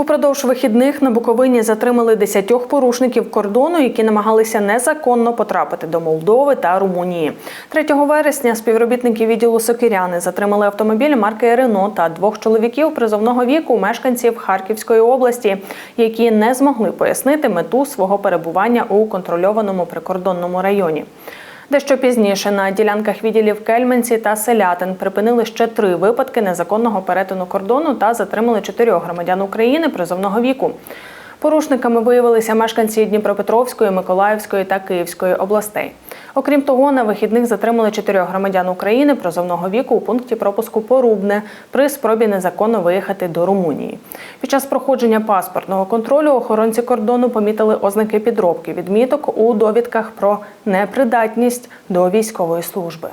Упродовж вихідних на Буковині затримали десятьох порушників кордону, які намагалися незаконно потрапити до Молдови та Румунії. 3 вересня співробітники відділу Сокиряни затримали автомобіль марки Рено та двох чоловіків призовного віку, мешканців Харківської області, які не змогли пояснити мету свого перебування у контрольованому прикордонному районі. Дещо пізніше на ділянках відділів Кельменці та Селятин припинили ще три випадки незаконного перетину кордону та затримали чотирьох громадян України призовного віку. Порушниками виявилися мешканці Дніпропетровської, Миколаївської та Київської областей. Окрім того, на вихідних затримали чотирьох громадян України прозовного віку у пункті пропуску Порубне при спробі незаконно виїхати до Румунії. Під час проходження паспортного контролю охоронці кордону помітили ознаки підробки відміток у довідках про непридатність до військової служби.